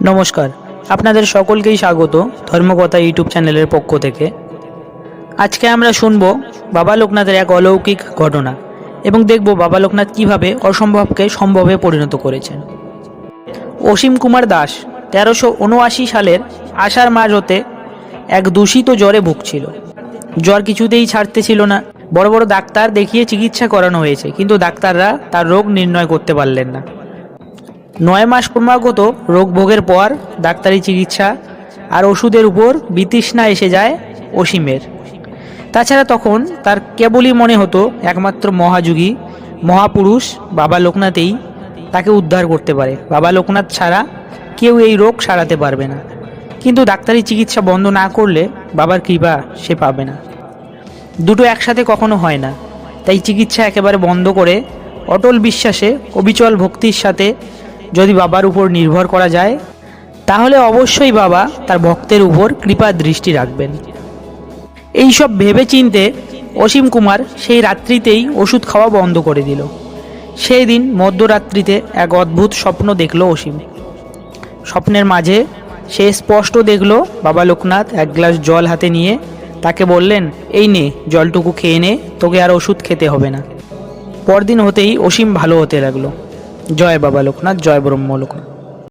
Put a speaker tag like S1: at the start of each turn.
S1: নমস্কার, আপনাদের সকলকেই স্বাগত ধর্মকথা ইউটিউব চ্যানেলের পক্ষ থেকে। আজকে আমরা শুনব বাবা লোকনাথের এক অলৌকিক ঘটনা এবং দেখব বাবা লোকনাথ কীভাবে অসম্ভবকে সম্ভবে পরিণত করেছেন। অসীম কুমার দাস তেরোশো উনআশি সালের আষাঢ় মাস হতে এক দূষিত জ্বরে ভুগছিল। জ্বর কিছুতেই ছাড়তে ছিল না। বড় বড় ডাক্তার দেখিয়ে চিকিৎসা করানো হয়েছে, কিন্তু ডাক্তাররা তার রোগ নির্ণয় করতে পারলেন না। নয় মাস ক্রমাগত রোগ ভোগের পর ডাক্তারি চিকিৎসা আর ওষুধের উপর বিতৃষ্ণা এসে যায় অসীমের। তাছাড়া তখন তার কেবলই মনে হতো একমাত্র মহাযুগী, মহাপুরুষ বাবা লোকনাথেই তাকে উদ্ধার করতে পারে। বাবা লোকনাথ ছাড়া কেউ এই রোগ সারাতে পারবে না। কিন্তু ডাক্তারি চিকিৎসা বন্ধ না করলে বাবার কৃপা সে পাবে না। দুটো একসাথে কখনো হয় না। তাই চিকিৎসা একেবারে বন্ধ করে অটল বিশ্বাসে অবিচল ভক্তির সাথে যদি বাবার উপর নির্ভর করা যায়, তাহলে অবশ্যই বাবা তার ভক্তের উপর কৃপা দৃষ্টি রাখবেন। এইসব ভেবে চিনতে অসীম কুমার সেই রাত্রিতেই ওষুধ খাওয়া বন্ধ করে দিল। সেই দিন মধ্যরাত্রিতে এক অদ্ভুত স্বপ্ন দেখল অসীম। স্বপ্নের মাঝে সে স্পষ্ট দেখল বাবা লোকনাথ এক গ্লাস জল হাতে নিয়ে তাকে বললেন, এই নে, জলটুকু খেয়ে নে, তোকে আর ওষুধ খেতে হবে না। পরদিন হতেই অসীম ভালো হতে লাগল। জয় বাবা লোকনাথ জয় ব্রহ্ম লোকনাথ।